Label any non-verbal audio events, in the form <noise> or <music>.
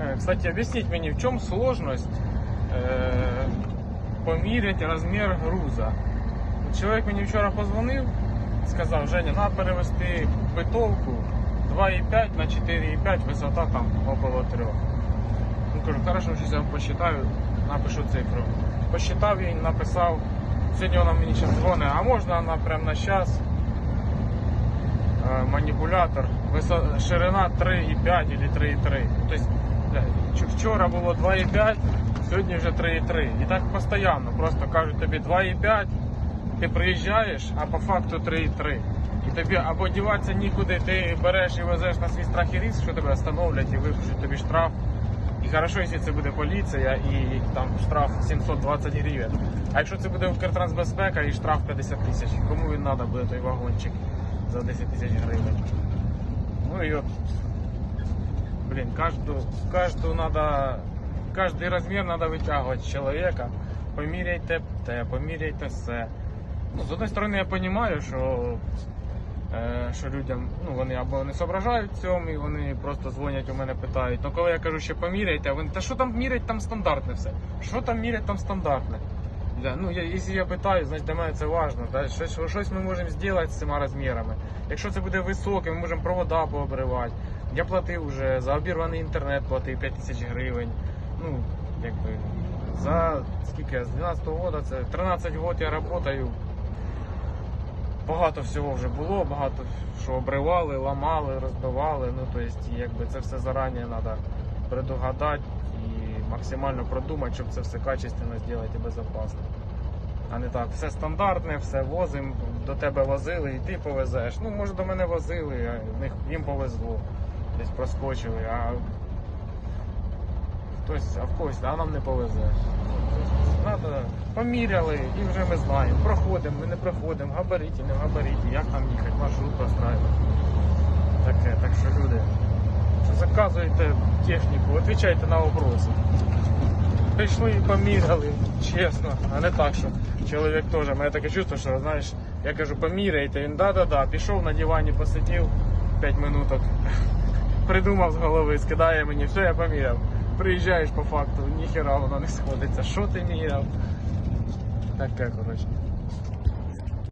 Э, Кстати, объяснить мне, в чем сложность э, поміряти розмір груза. От Чоловік мені вчора позвонив, сказав, Женя, треба перевести битовку 2,5 на 4,5, висота там около 3. Ну кажу, хорошо, що я посчитаю, напишу цифру. Посчитав їй, написав. Сьогодні вона мені ще дзвонить, а можна вона прямо на час. Е, маніпулятор, висо- ширина 3,5 или 3,3. Тобто вчора було 2,5, сьогодні вже 3,3. І так постійно. Просто кажуть тобі 2,5, ти приїжджаєш, а по факту 3,3. І тобі або діватися нікуди, ти береш і везеш на свій страх і ризик, що тебе остановлять і випишуть тобі штраф. І хорошо, якщо це буде поліція і там штраф 720 гривень. А якщо це буде Укртрансбезпека і штраф 50 тисяч, кому він треба буде той вагончик за 10 тисяч гривень? Ну і от, блін, каждую, каждую надо, каждый размер надо витягувати з чоловіка. Поміряйте те, поміряйте все. Ну, з одної сторони, я розумію, що е, що людям ну, вони або не соображають в цьому, і вони просто дзвонять у мене питають. Ну коли я кажу, що поміряйте, вони, та що там мірять, там стандартне все. Що там мірять, там стандартне. Да, ну, я, якщо я питаю, значить для мене це важливо. Да? Щось, щось ми можемо зробити з цими розмірами. Якщо це буде високе, ми можемо провода пообривати. Я платив вже за обірваний інтернет, платив 5 тисяч гривень. Ну, якби за скільки з 12 року, це 13 років я працюю. Багато всього вже було, багато що обривали, ламали, розбивали. Ну, тобто, якби це все зарані треба предугадати і максимально продумати, щоб це все качественно зробити і безпечно. А не так, все стандартне, все возимо, до тебе возили і ти повезеш. Ну, може до мене возили, а їм повезло. Десь проскочили, а хтось, а в когось, а нам не повезе. Надо, поміряли і вже ми знаємо. Проходимо, ми не проходимо, в габаріті, не в габаріті, як там їхати, маршрут простраивати. Таке, так що люди, що заказуєте техніку, відповідайте на вопроси. Прийшли і поміряли, чесно, а не так, що чоловік теж. Мене таке чувство, що знаєш, я кажу, поміряйте, він да-да-да, пішов на дивані, посидів 5 минуток, <laughs> придумав з голови, скидає мені, все, я поміряв. Приїжджаєш по факту, ніхера воно не сходиться. Що ти міряв? Таке, коротше.